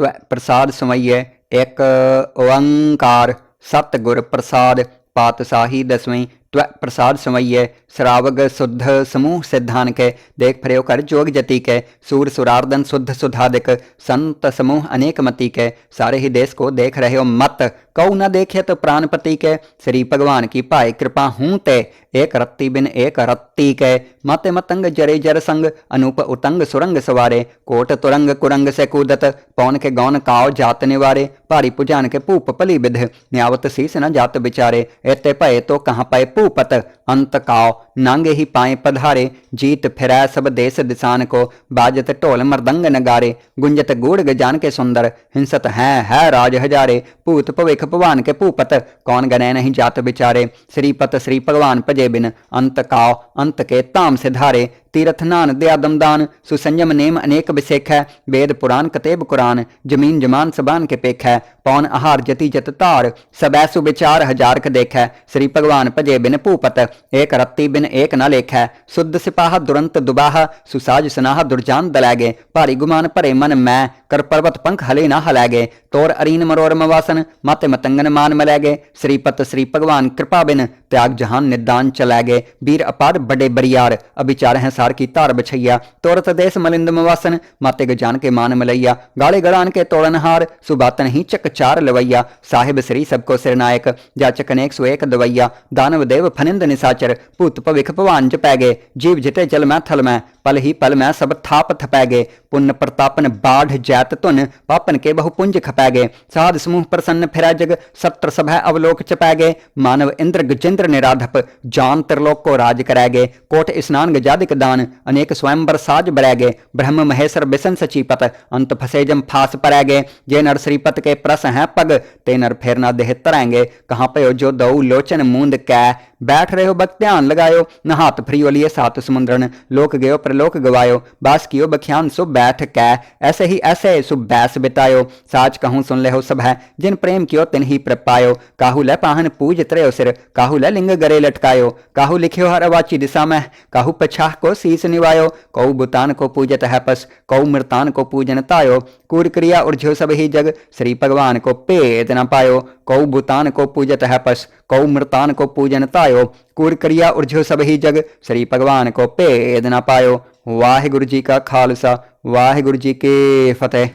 तो प्रसाद समैये एक, ओंकार, सतगुर प्रसाद पातशाही दसवें त्व तो प्रसाद समये श्रावग शुद्ध समूह सिद्धान के, देख प्रयोग कर जोग जति के, सूर सुरार्दन शुद्ध सुधादिक, संत समूह अनेक मति के, सारे ही देश को देख रहे हो मत कऊ न देखे तो प्राणपति के। श्री भगवान की भाई कृपा हूँ ते। एक रत्ती बिन एक रत्ती के। मत मतंग जरे जर संग, अनूप उतंग सुरंग सवारे। कोट तुरंग कुरंग से कूदत, पौन के गौन काव जात निवारे। भारी पुजान के भूप भली विध न्यावत शीस न जात बिचारे। एते भय तो कहाँ पाए भूपत अंत काव नांगे ही पाए पधारे। जीत फिरै सब देश दिशान को, बाजत ढोल मृदंग नगारे। गुंजत गूढ़ गजान के सुंदर, हिंसत हैं, है राज हजारे। भूत भविख भवान के भूपत कौन गने नहीं जात बिचारे श्रीपत श्री भगवान भजे बिन अंत काव अंत के ताम से धारे तीरथ नान दयादम दान, सुसंयम नेम अनेक विशेख है वेद पुराण कतेब कुरान, ज़मीन जमान सबान के पेख। है पौन आहार जति जत तार, सबै सुविचार हज़ार क देख। है श्री भगवान भजे बिन भूपत एक रत्ती बिन एक न लेख। है शुद्ध सिपाह दुरंत दुबाह, सुसाज सनाह दुर्जान दलैगे। भारी गुमान भरे मन मैं, कर पर्वत पंख हले न हलैगे। तोर अरीन मरोर मवासन मत मतंगन मान मलैगे। श्रीपत श्री भगवान कृपा बिन, त्याग जहान निदान चलैगे। वीर अपार बड़े बरियार, अभिचार हैं सार की तार बछैया। तोरत देश मलिंद मवासन माते गजान के मान मलैया। गाले गड़ान के तोड़नहार सुबातन ही चक चार लवैया। साहिब श्री सबको सिरनायक जाचक अनेक सो एक दवैया। दानव देव फनिंद निसाचर भूत भविख भवान पै गए जीव जिते जल मैं थल मैं। पल ही पल मैं सब थाप थपैगे पुण्य प्रतापन बाढ़ जैत तुन, पापन के बहु पुंज खपैगे साध समूह प्रसन्न फिरै जग, सत्र सभै अवलोक चपैगे मानव इंद्र गजेंद्र निराधप, जान त्रिलोक को राज करैगे कोट स्नान गजादिक दान, अनेक स्वयंवर साज बरैगे ब्रह्म महेश्वर बिसन सचीपत अंत फसे जम फास परैगे जे नर श्रीपत के प्रस हैं पग, ते नर फेरना देह तरैंगे कहाँ पयो जो दऊ लोचन मूंद कै बैठ रहे हो बक ध्यान लगायो। नहात फ्रियो लिए सात समुद्रन। लोक गयो, प्रलोक गवायो। बास कियो, बख्यान, सो बैठ कै। ऐसे ही ऐसे, सु बैस बितायो। साच कहूँ, सुन ले हो सब है जिन प्रेम कियो, तिन ही प्रपायो। काहू ले पाहन पूज त्रयो सिर। काहू ले लिंग गरे लटकायो। काहू लिखियो हर अवाची दिशा में। काहू पछाह को शीस निवायो। कऊ बुतान को पूजत है पस। कऊ मृतान को पूजन तायो। कूर क्रिया उर्झो सब ही जग। श्री भगवान को पेत न पायो। कऊ बुतान को पूजत है पस। कऊ मृतान को पूजन तायो। कूर क्रिया उर्झो सब ही जग। श्री भगवान को पेद न पायो। वाहिगुरु जी का खालसा। वाहिगुरु जी की फतेह।